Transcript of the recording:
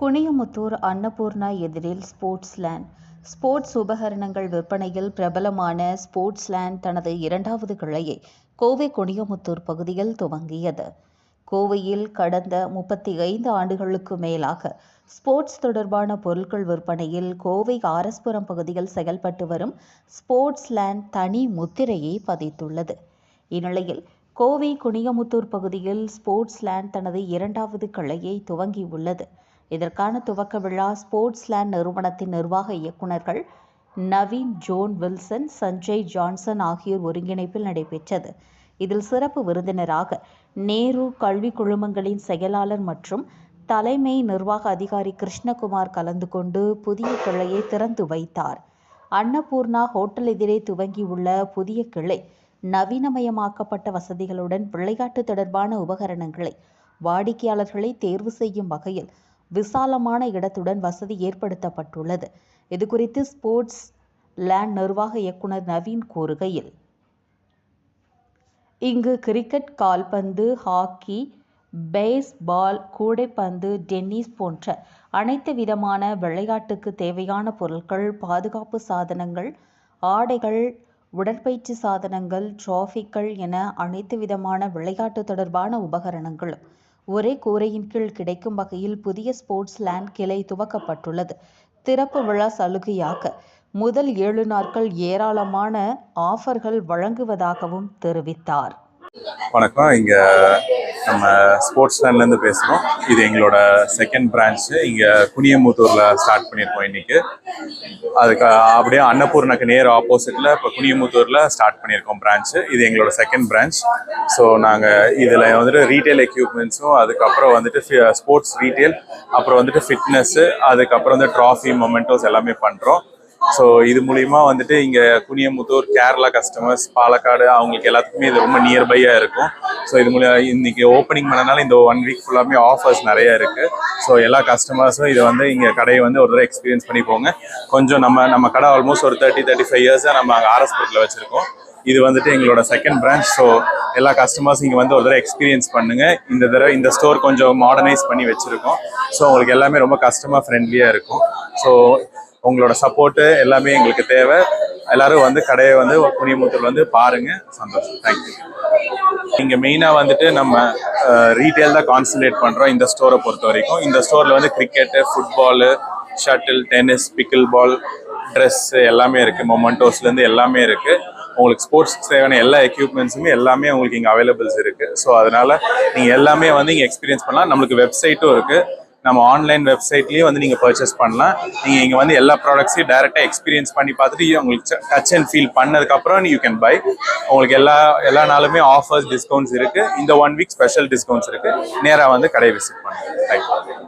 குனியமுத்தூர் அன்னபூர்ணா எதிரில் sports land sports உபகரணங்கள் விற்பனையில் பிரபலமான ஸ்போர்ட்ஸ் லேண்ட் தனது இரண்டாவது கிளையை கோவை குனியமுத்தூர் பகுதியில் துவங்கியது. கோவையில் கடந்த முப்பத்தி ஐந்து ஆண்டுகளுக்கு மேலாக ஸ்போர்ட்ஸ் தொடர்பான பொருட்கள் விற்பனையில் கோவை ஆரஸ்புரம் பகுதியில் செயல்பட்டு வரும் ஸ்போர்ட்ஸ் லேண்ட் தனி முத்திரையை பதித்துள்ளது. இந்நிலையில் கோவை குனியமுத்தூர் பகுதியில் ஸ்போர்ட்ஸ் லேண்ட் தனது இரண்டாவது கிளையை துவங்கியுள்ளது. இதற்கான துவக்க விழா ஸ்போர்ட்ஸ் லேண்ட் நிறுவனத்தின் நிர்வாக இயக்குநர்கள் Naveen John Wilson Sanjay Johnson ஆகியோர் ஒருங்கிணைப்பில் நடைபெற்றது. இதில் சிறப்பு விருந்தினராக நேரு கல்வி குழுமங்களின் செயலாளர் மற்றும் தலைமை நிர்வாக அதிகாரி கிருஷ்ணகுமார் கலந்து கொண்டு புதிய கிளையை திறந்து வைத்தார். அன்னபூர்ணா ஹோட்டல் எதிரே துவங்கியுள்ள புதிய கிளை நவீனமயமாக்கப்பட்ட வசதிகளுடன் விளையாட்டு தொடர்பான உபகரணங்களை வாடிக்கையாளர்களை தேர்வு செய்யும் வகையில் விசாலமான இடத்துடன் வசதி ஏற்படுத்தப்பட்டுள்ளது. இதுகுறித்து ஸ்போர்ட்ஸ் லேண்ட் நிர்வாக இயக்குனர் நவீன் கூறுகையில் இங்கு கிரிக்கெட் கால்பந்து ஹாக்கி பேஸ்பால் கூடைப்பந்து டென்னிஸ் போன்ற அனைத்து விதமான விளையாட்டுக்கு தேவையான பொருட்கள் பாதுகாப்பு சாதனங்கள் ஆடைகள் உடற்பயிற்சி சாதனங்கள் டிராஃபிக்கள் என அனைத்து விதமான விளையாட்டு தொடர்பான உபகரணங்களும் ஒரே கூரையின் கீழ் கிடைக்கும் வகையில் புதிய ஸ்போர்ட்ஸ் லேண்ட் கிளை துவக்கப்பட்டுள்ளது. திறப்பு விழா சலுகையாக முதல் ஏழு நாட்கள் ஏராளமான ஆஃபர்கள் வழங்குவதாகவும் தெரிவித்தார். வணக்கம். இங்கே நம்ம ஸ்போர்ட்ஸ் பேசுகிறோம் இது எங்களோட செகண்ட் பிரான்ச்சு இங்கே குனியமுத்தூரில் ஸ்டார்ட் பண்ணியிருக்கோம் இன்றைக்கி அதுக்கு அப்படியே அன்னபூர்ணக்கு நேர் ஆப்போசிட்டில் இப்போ குனியமுத்தூரில் ஸ்டார்ட் பண்ணியிருக்கோம் பிரான்ச்சு இது எங்களோட செகண்ட் பிரான்ச் ஸோ நாங்கள் இதில் வந்துட்டு ரீட்டைல் எக்யூப்மெண்ட்ஸும் அதுக்கப்புறம் வந்துட்டு ஸ்போர்ட்ஸ் ரீட்டைல் அப்புறம் வந்துட்டு ஃபிட்னஸ்ஸு அதுக்கப்புறம் வந்து ட்ராஃபி மொமெண்டோஸ் எல்லாமே பண்ணுறோம் ஸோ இது மூலிமா வந்துட்டு இங்கே குனியமுத்தூர் கேரளா கஸ்டமர்ஸ் பாலக்காடு அவங்களுக்கு எல்லாத்துக்குமே இது ரொம்ப நியர்பையாக இருக்கும். ஸோ இது மூலியம் இன்னைக்கு ஓப்பனிங் பண்ணனால இந்த ஒன் வீக் ஃபுல்லாமே ஆஃபர்ஸ் நிறைய இருக்குது ஸோ எல்லா கஸ்டமர்ஸும் இதை வந்து இங்கே கடையை வந்து ஒரு தடவை எக்ஸ்பீரியன்ஸ் பண்ணி போங்க. கொஞ்சம் நம்ம நம்ம கடை ஆல்மோஸ்ட் ஒரு தேர்ட்டி தேர்ட்டி ஃபைவ் இயர்ஸாக நம்ம அங்கே ஆர்எஸ்புரத்தில் வச்சுருக்கோம். இது வந்துட்டு எங்களோட செகண்ட் பிரான்ச் ஸோ எல்லா கஸ்டமர்ஸ் இங்கே வந்து ஒரு தடவை எக்ஸ்பீரியன்ஸ் பண்ணுங்க. இந்த தடவை இந்த ஸ்டோர் கொஞ்சம் மாடர்னைஸ் பண்ணி வச்சுருக்கோம். ஸோ உங்களுக்கு எல்லாமே ரொம்ப கஸ்டமர் ஃப்ரெண்ட்லியாக இருக்கும். ஸோ உங்களோட சப்போர்ட்டு எல்லாமே எங்களுக்கு தேவை. எல்லாரும் வந்து கடையை வந்து புனியமுத்தூர் வந்து பாருங்க. சந்தோஷம். தேங்க்யூ இங்கே மெயினாக வந்துட்டு நம்ம ரீட்டைல் தான் கான்சன்ட்ரேட் பண்ணுறோம் இந்த ஸ்டோரை பொறுத்த வரைக்கும். இந்த ஸ்டோரில் வந்து cricket football shuttle tennis pickle ball dress எல்லாமே இருக்குது மொமெண்டோஸ்லேருந்து எல்லாமே இருக்குது உங்களுக்கு ஸ்போர்ட்ஸ்க்கு தேவையான எல்லா எக்யூப்மெண்ட்ஸுமே எல்லாமே உங்களுக்கு இங்கே அவைலபிள்ஸ் இருக்குது ஸோ அதனால் நீங்கள் எல்லாமே வந்து இங்கே எக்ஸ்பீரியன்ஸ் பண்ணலாம். நம்மளுக்கு வெப்சைட்டும் இருக்குது நம்ம ஆன்லைன் வெப்சைட்லேயே வந்து நீங்கள் பர்ச்சேஸ் பண்ணலாம். நீங்கள் இங்கே வந்து எல்லா ப்ராடக்ட்ஸையும் டேரெக்டாக எக்ஸ்பீரியன்ஸ் பண்ணி பார்த்துட்டு உங்களுக்கு டச் அண்ட் ஃபீல் பண்ணதுக்கப்புறம் யூ கேன் பை உங்களுக்கு எல்லா எல்லா நாளுமே ஆஃபர்ஸ் டிஸ்கவுண்ட்ஸ் இருக்குது இந்த ஒன் வீக் ஸ்பெஷல் டிஸ்கவுண்ட்ஸ் இருக்குது நேராக வந்து கடையை விசிட் பண்ணுங்கள் தேங்க்யூ